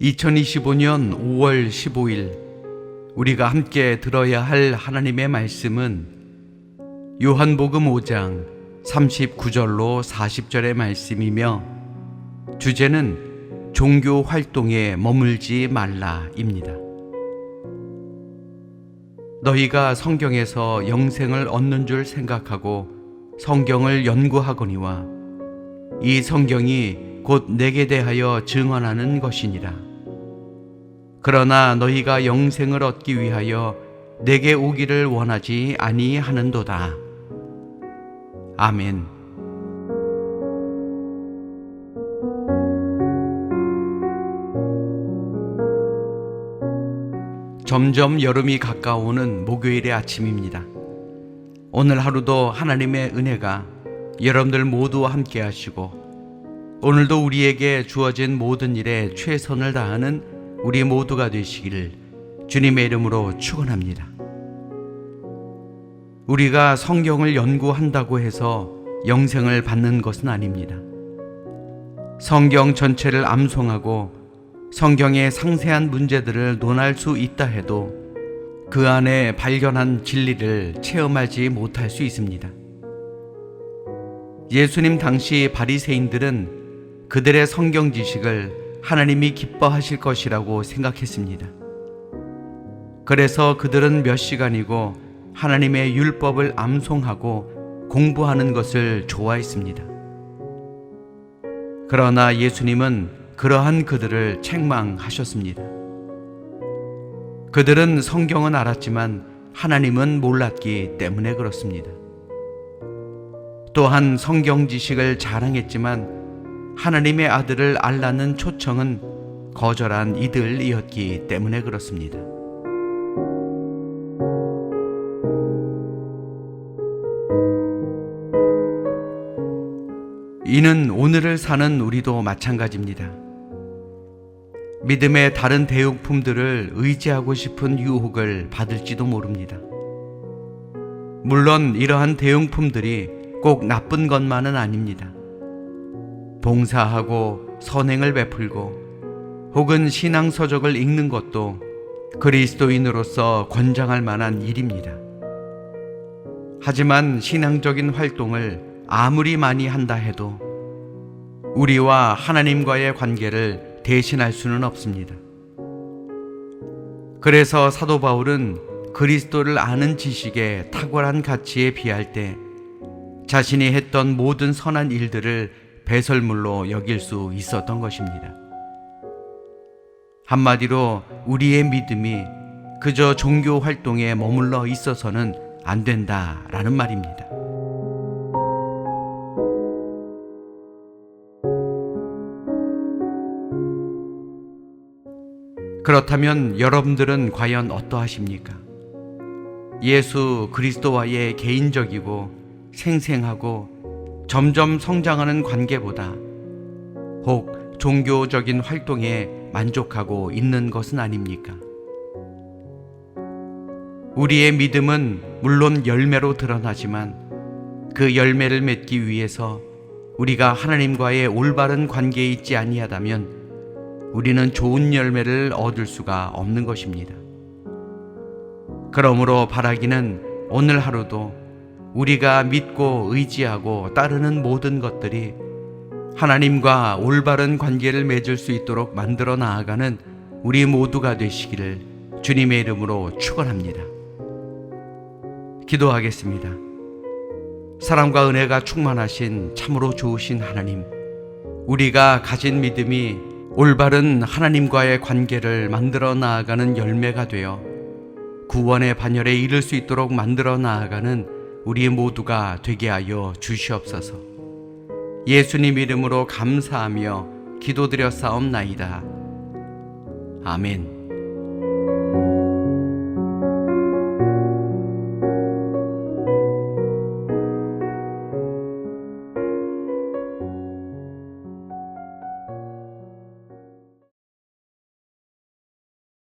(2025년 5월 15일) 우리가 함께 들어야 할 하나님의 말씀은 요한복음 5장 39절로 40절의 말씀이며 주제는 종교 활동에 머물지 말라입니다. 너희가 성경에서 영생을 얻는 줄 생각하고 성경을 연구하거니와 이 성경이 곧 내게 대하여 증언하는 것이니라. 그러나 너희가 영생을 얻기 위하여 내게 오기를 원하지 아니하는도다. 아멘. 점점 여름이 가까워오는 목요일의 아침입니다. 오늘 하루도 하나님의 은혜가 여러분들 모두와 함께 하시고 오늘도 우리에게 주어진 모든 일에 최선을 다하는 우리 모두가 되시기를 주님의 이름으로 축원합니다. 우리가 성경을 연구한다고 해서 영생을 받는 것은 아닙니다. 성경 전체를 암송하고 성경의 상세한 문제들을 논할 수 있다 해도 그 안에 발견한 진리를 체험하지 못할 수 있습니다. 예수님 당시 바리새인들은 그들의 성경 지식을 하나님이 기뻐하실 것이라고 생각했습니다. 그래서 그들은 몇 시간이고 하나님의 율법을 암송하고 공부하는 것을 좋아했습니다. 그러나 예수님은 그러한 그들을 책망하셨습니다. 그들은 성경은 알았지만 하나님은 몰랐기 때문에 그렇습니다. 또한 성경 지식을 자랑했지만 하나님의 아들을 알라는 초청은 거절한 이들이었기 때문에 그렇습니다. 이는 오늘을 사는 우리도 마찬가지입니다. 믿음의 다른 대용품들을 의지하고 싶은 유혹을 받을지도 모릅니다. 물론 이러한 대용품들이 꼭 나쁜 것만은 아닙니다. 봉사하고 선행을 베풀고 혹은 신앙서적을 읽는 것도 그리스도인으로서 권장할 만한 일입니다. 하지만 신앙적인 활동을 아무리 많이 한다 해도 우리와 하나님과의 관계를 대신할 수는 없습니다. 그래서 사도 바울은 그리스도를 아는 지식의 탁월한 가치에 비할 때 자신이 했던 모든 선한 일들을 배설물로 여길 수 있었던 것입니다. 한마디로 우리의 믿음이 그저 종교 활동에 머물러 있어서는 안 된다라는 말입니다. 그렇다면 여러분들은 과연 어떠하십니까? 예수 그리스도와의 개인적이고 생생하고 점점 성장하는 관계보다 혹 종교적인 활동에 만족하고 있는 것은 아닙니까? 우리의 믿음은 물론 열매로 드러나지만 그 열매를 맺기 위해서 우리가 하나님과의 올바른 관계에 있지 아니하다면 우리는 좋은 열매를 얻을 수가 없는 것입니다. 그러므로 바라기는 오늘 하루도 우리가 믿고 의지하고 따르는 모든 것들이 하나님과 올바른 관계를 맺을 수 있도록 만들어 나아가는 우리 모두가 되시기를 주님의 이름으로 축원합니다. 기도하겠습니다. 사랑과 은혜가 충만하신 참으로 좋으신 하나님, 우리가 가진 믿음이 올바른 하나님과의 관계를 만들어 나아가는 열매가 되어 구원의 반열에 이를 수 있도록 만들어 나아가는 우리 모두가 되게 하여 주시옵소서. 예수님 이름으로 감사하며 기도드려 싸움나이다. 아멘.